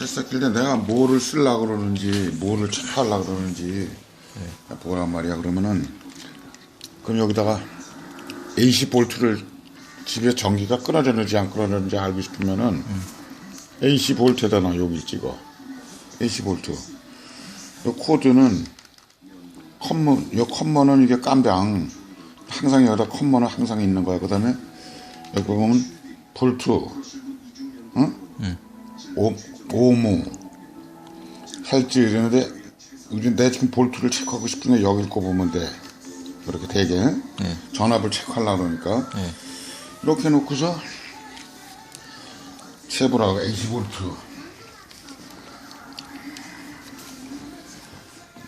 했었길래 내가 뭐를 쓰려고 그러는지 뭐를 체크하려고 그러는지 보란 말이야. 그러면은 그럼 여기다가 AC 볼트를 집에 전기가 끊어졌는지 안 끊어졌는지 알고 싶으면은 AC 볼트에다 놔 여기 찍어. AC 볼트. 이 코드는 컴먼 이 컴먼은 이게 깜병 항상 여기다 컴먼은 항상 있는 거야. 그 다음에 여기 보면 볼트. 응? 오, 오무. 할지 이러는데 우리 내 지금 볼트를 체크하고 싶은데 여길 거 보면 돼. 이렇게 되게 네. 전압을 체크하려고 그러니까. 네. 이렇게 놓고서 AC 볼트.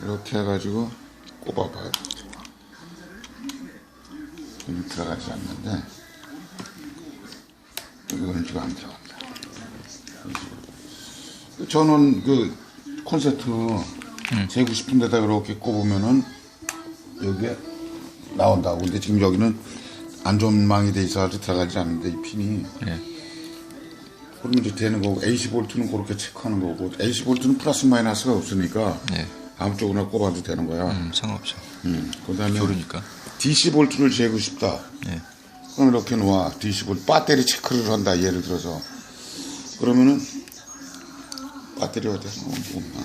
이렇게 해가지고 꼽아봐요. 여기 들어가지 않는데 이거는 지금 안 들어간다 저는 그 콘서트 재고 싶은 데다 이렇게 꼽으면은 여기에 나온다고 근데 지금 여기는 안 좋은 망이 돼 있어가지고 들어가지 않는데 이 핀이 네. 그러면 이제 되는 거고 AC 볼트는 그렇게 체크하는 거고 AC 볼트는 플러스 마이너스가 없으니까 네. 아무 쪽으나 꼽아도 되는 거야 음, 상관없죠. 음, 그다음에 교류니까. DC 볼트를 재고 싶다 네. 그럼 이렇게 놓아 DC 볼트 배터리 체크를 한다 예를 들어서 그러면은 배터리 어디야 어, 없나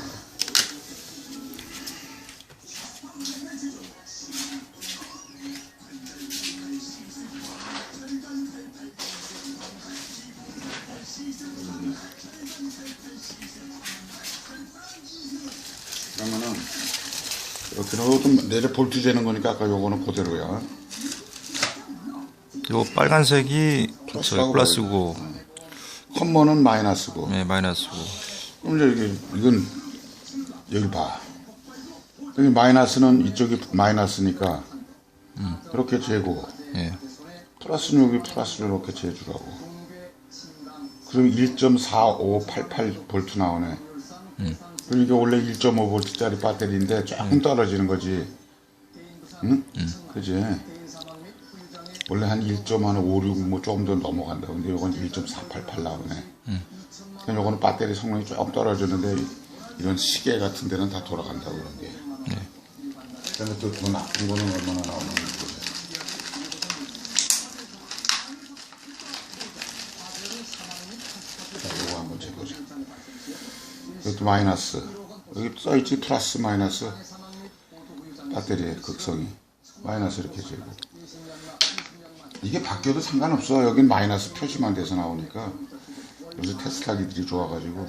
그러면은 이렇게 놓으면 내려 볼트 재는 거니까 아까 요거는 그대로야. 요 빨간색이 플러스고, 컴먼은 마이너스고 네, 마이너스고. 그럼 이제 여기, 이건 여기 봐. 여기 마이너스는 이쪽이 마이너스니까 이렇게 재고 예. 플러스는 여기 플러스를 이렇게 재주라고. 그럼 1.4588 볼트 나오네. 그럼 이게 원래 1.5 볼트짜리 배터리인데 조금 떨어지는 거지. 응? 그지? 원래 한 1.56 뭐 조금 더 넘어간다. 근데 이건 1.488 나오네. 그럼 요거는 배터리 성능이 조금 떨어졌는데 이런 시계 같은 데는 다 돌아간다고 그런 게. 그다음에 또더 나쁜 거는 얼마나 나오는지 보세요. 자, 이거 한번 재보자. 이것도 마이너스. 여기 써있지 플러스 마이너스. 배터리의 극성이. 마이너스 이렇게 재고. 이게 바뀌어도 상관없어. 여긴 마이너스 표시만 돼서 나오니까. 요새 테스라기들이 좋아가지고.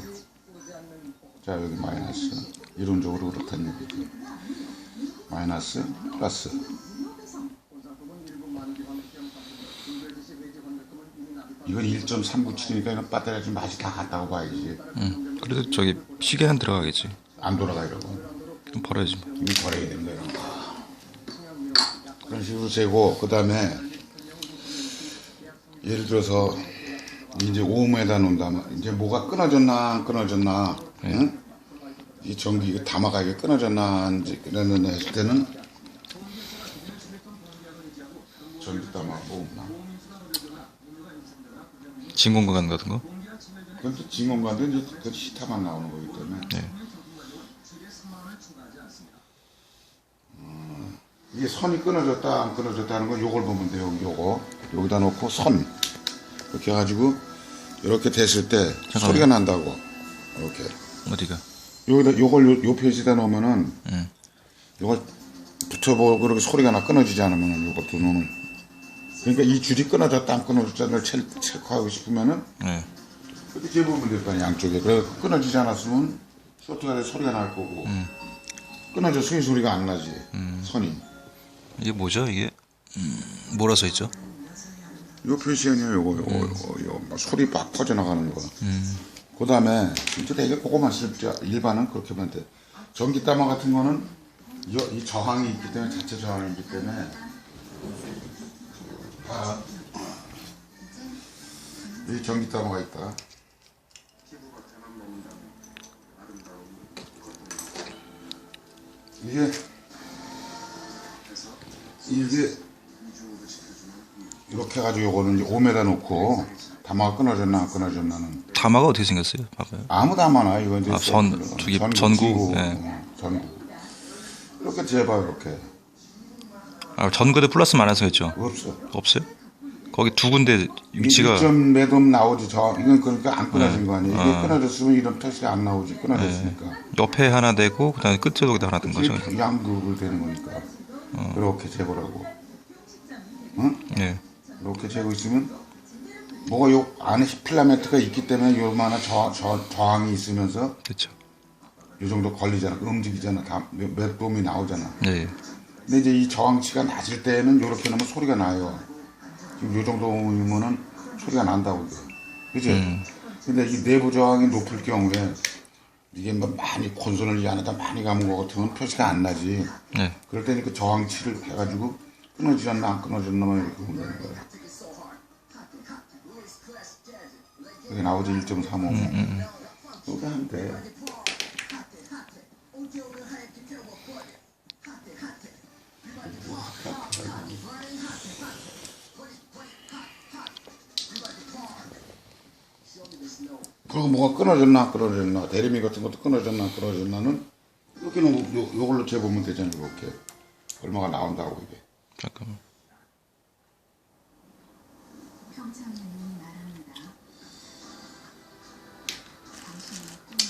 자, 여기 마이너스. 이론적으로 그렇다는 얘기지. 마이너스, 플러스. 이건 1.397이니까 이건 좀 맛이 다 갔다고 봐야지. 음. 그래도 저기 시계는 들어가겠지. 안 돌아가 이러고. 그럼 버려야지. 뭐. 이미 버려야 됩니다. 이런 거. 그런 식으로 재고 그 다음에 예를 들어서 이제 오음에다 놓는다면 이제 뭐가 끊어졌나 안 끊어졌나 응? 이 전기 이거 담아가 이게 끊어졌나 안 끊어졌나 했을 때는 전기 담아고 없나 진공관 같은 거? 그건 또 진공관도 이제 그 히타만 나오는 거기 때문에 네. 이게 선이 끊어졌다 안 끊어졌다 하는 건 요걸 보면 돼요 요거 여기다 놓고 선. 이렇게 해가지고 이렇게 됐을 때 소리가 난다고. 이렇게. 어디가? 여기다 요걸 요, 요 표시에다 놓으면은 응. 요걸 붙여보고 그렇게 소리가 나 끊어지지 않으면은 요거 두 놓는. 그러니까 이 줄이 끊어졌다 안 끊어졌다를 체- 체크하고 싶으면은 네. 이렇게 재보면 될 거 아니야 양쪽에. 그래 끊어지지 않았으면 소리가 돼 소리가 날 거고. 끊어졌으니 소리가 안 나지. 선이. 이게 뭐죠, 이게? 음, 뭐라 써 있죠? 요 표시 아니야 요거 요거 요거, 요거 막 소리 막 퍼져나가는 거. 그 다음에 진짜 되게 그거만 쓸자 일반은 그렇게만 돼. 전기 담화 같은 거는 이, 이 저항이 있기 때문에 자체 저항이 있기 때문에 아, 이 전기 담화가 있다. 이게 이게 이렇게 해가지고 요거는 이제 5m 놓고 담화가 끊어졌나 안 끊어졌나는 담화가 어떻게 생겼어요? 봐봐요. 아무 담화나 이거 이제 아, 선, 저기 전구, 예. 어, 전구 이렇게 재봐 이렇게 아, 전구대 플러스 마이너스 했죠? 없어. 없어요? 거기 두 군데 위치가 1점 매점 나오지 저 이건 그러니까 안 끊어진 네. 거 아니에요. 이게 끊어졌으면 이런 표시가 안 나오지 끊어졌으니까 옆에 하나 되고 그다음에 끝쪽에다 하나 된 거죠. 양극을 되는 거니까 어. 이렇게 재보라고. 응? 예. 이렇게 재고 있으면 뭐가 요 안에 필라멘트가 있기 때문에 요만한 저, 저, 저항이 있으면서 그렇죠. 요 정도 걸리잖아. 움직이잖아. 다 몇, 몇 돔이 나오잖아. 예. 예. 근데 이제 이 저항치가 낮을 때는 이렇게 넣으면 소리가 나요. 지금 요 정도면은 소리가 난다고 그래. 그지? 근데 이 내부 저항이 높을 경우에 이게 뭐 많이 콘솔을 이 안에다 많이 감은 것 같으면 표시가 안 나지. 예. 그럴 때는 그 저항치를 해가지고 끊어지셨나 안 끊어졌나만 이렇게 보는 거야. 여기 나오지 1.35. 여기 하면 돼. 그리고 뭐가 끊어졌나 안 끊어졌나 대리미 같은 것도 끊어졌나 안 끊어졌나는 여기는 요, 요걸로 재보면 되잖아 이렇게 얼마가 나온다고 이게 잠깐만. Mm-hmm.